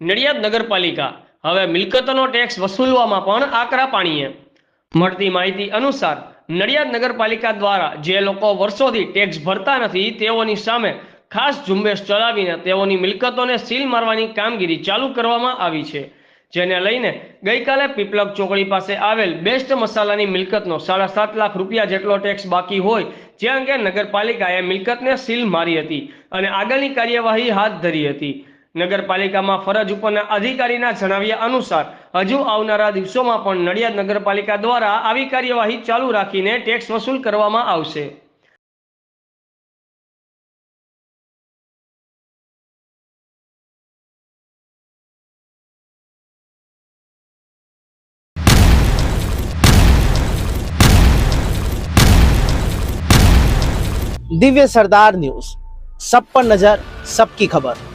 નડિયાદ નગરપાલિકા હવે મિલકતોનો ટેક્સ વસૂલવામાં પણ આકરા પાણીએ. મળતી માહિતી અનુસાર નડિયાદ નગરપાલિકા દ્વારા જે લોકો વર્ષોથી ટેક્સ ભરતા નથી, તેઓની સામે ખાસ ઝુંબેશ ચલાવીને તેઓની મિલકતોને સીલ મારવાની કામગીરી ચાલુ કરવામાં આવી છે. જેને લઈને ગઈકાલે પીપલક ચોકડી પાસે આવેલ બેસ્ટ મસાલાની મિલકતનો સાડા સાત લાખ રૂપિયા જેટલો ટેક્સ બાકી હોય, જે અંગે નગરપાલિકાએ મિલકતને સીલ મારી હતી અને આગળની કાર્યવાહી હાથ ધરી હતી. નગરપાલિકામાં ફરજ ઉપરના અધિકારીના જણાવ્યા અનુસાર, હજુ આવનારા દિવસોમાં પણ નડિયાદ નગરપાલિકા દ્વારા આવી કાર્યવાહી ચાલુ રાખીને ટેક્સ વસૂલ કરવામાં આવશે. દિવ્ય સરદાર ન્યૂઝ. સબ પર નજર, સબકી ખબર.